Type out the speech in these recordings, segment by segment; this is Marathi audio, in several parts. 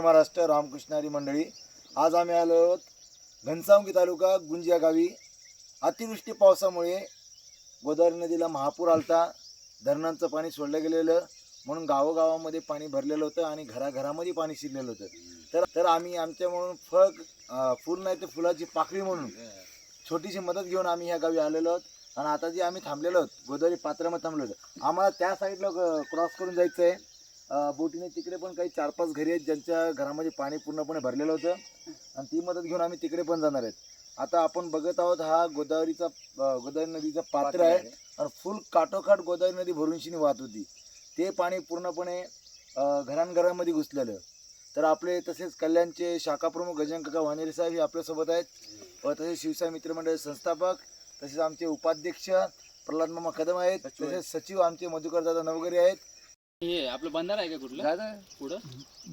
जय महाराष्ट्र रामकृष्णारी मंडळी. आज आम्ही आलो आहोत घनसावंगी तालुका गुंजिया गावी. अतिवृष्टी पावसामुळे गोदावरी नदीला महापूर आलता. धरणांचं पाणी सोडलं गेलेलं. म्हणून गावोगावामध्ये पाणी भरलेलं होतं आणि घराघरामध्ये पाणी शिरलेलं होतं. तर तर आम्ही आमच्या म्हणून फळ अं, फुल नाही तर फुलाची पाकळी म्हणून छोटीशी मदत घेऊन आम्ही ह्या गावी आलेलो आहोत. आणि आता जे आम्ही थांबलेलो आहोत गोदावरी पात्रामध्ये थांबलो होतो आम्हाला त्या साईडला क्रॉस करून जायचं आहे बोटीने तिकडे पण काही चार पाच घरी आहेत ज्यांच्या घरामध्ये पाणी पूर्णपणे भरलेलं होतं. आणि ती मदत घेऊन आम्ही तिकडे पण जाणार आहेत. आता आपण बघत आहोत हा गोदावरीचा गोदावरी नदीचा पात्र आहे. आणि फुल काठोकाठ गोदावरी नदी भरूनशिनी वाहत होती. ते पाणी पूर्णपणे घरांघरांमध्ये घुसलेलं. तर आपले तसेच कल्याणचे शाखा प्रमुख गजानन काका वानेरे साहेब हे आपल्यासोबत आहेत. व तसेच शिवसाई मित्रमंडळ संस्थापक तसेच आमचे उपाध्यक्ष प्रल्हाद मामा कदम आहेत. तसेच सचिव आमचे मधुकर दादा नवगरे आहेत. हे आपलं बंधारा आहे का कुठलं? पुढं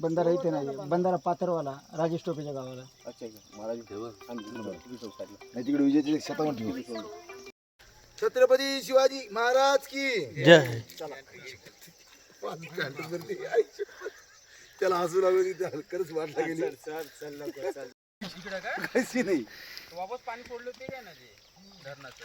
बंधारा इथे नाही बंधारा पाथरवाला राजेश टोपेच्या गावाला. अच्छा नाही तिकडे विजयचे शतवण ठेवू. छत्रपती शिवाजी महाराज की. जय. त्याला हसू लागली खरंच वाट लागली. काहीच नाही. वापस पाणी सोडलं ते काय ना ते? धरणाचं.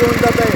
घेऊन जात आहे